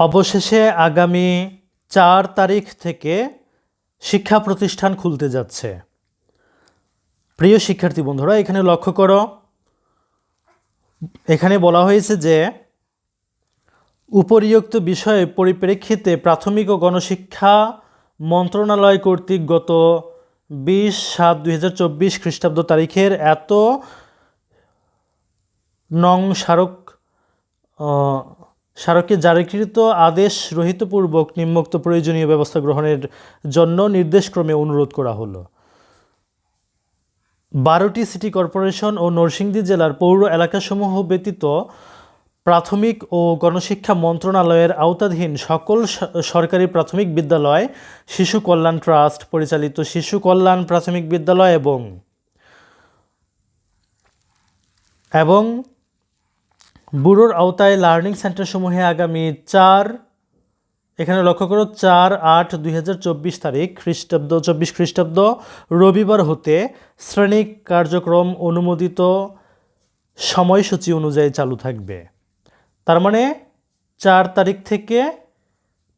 অবশেষে আগামী চার তারিখ থেকে শিক্ষা প্রতিষ্ঠান খুলতে যাচ্ছে। প্রিয় শিক্ষার্থী বন্ধুরা, এখানে লক্ষ্য করো। এখানে বলা হয়েছে যে, উপরিউক্ত বিষয়ে পরিপ্রেক্ষিতে প্রাথমিক ও গণশিক্ষা মন্ত্রণালয় কর্তৃক গত বিশ সাত দুই হাজার চব্বিশ খ্রিস্টাব্দ তারিখের এত নং স্মারক স্মারকে জারিকৃত আদেশ রহিতপূর্বক নিম্নোক্ত প্রয়োজনীয় ব্যবস্থা গ্রহণের জন্য নির্দেশক্রমে অনুরোধ করা হলো। বারোটি সিটি কর্পোরেশন ও নরসিংদী জেলার পৌর এলাকাসমূহ ব্যতীত প্রাথমিক ও গণশিক্ষা মন্ত্রণালয়ের আওতাধীন সকল সরকারি প্রাথমিক বিদ্যালয়, শিশু কল্যাণ ট্রাস্ট, পরিচালিত শিশু কল্যাণ প্রাথমিক বিদ্যালয় এবং এবং ব্যুরোর আওতায় লার্নিং সেন্টারসমূহে আগামী চার, এখানে লক্ষ্য করো, চার আট দুই তারিখ, খ্রিস্টাব্দ, চব্বিশ খ্রিস্টাব্দ, রবিবার হতে শ্রেণি কার্যক্রম অনুমোদিত সময়সূচি অনুযায়ী চালু থাকবে। তার মানে চার তারিখ থেকে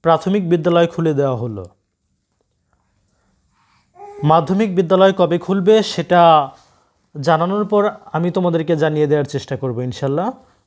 প্রাথমিক বিদ্যালয় খুলে দেওয়া হলো। মাধ্যমিক বিদ্যালয় কবে খুলবে সেটা জানানোর পর আমি তোমাদেরকে জানিয়ে দেওয়ার চেষ্টা করব ইনশাল্লাহ।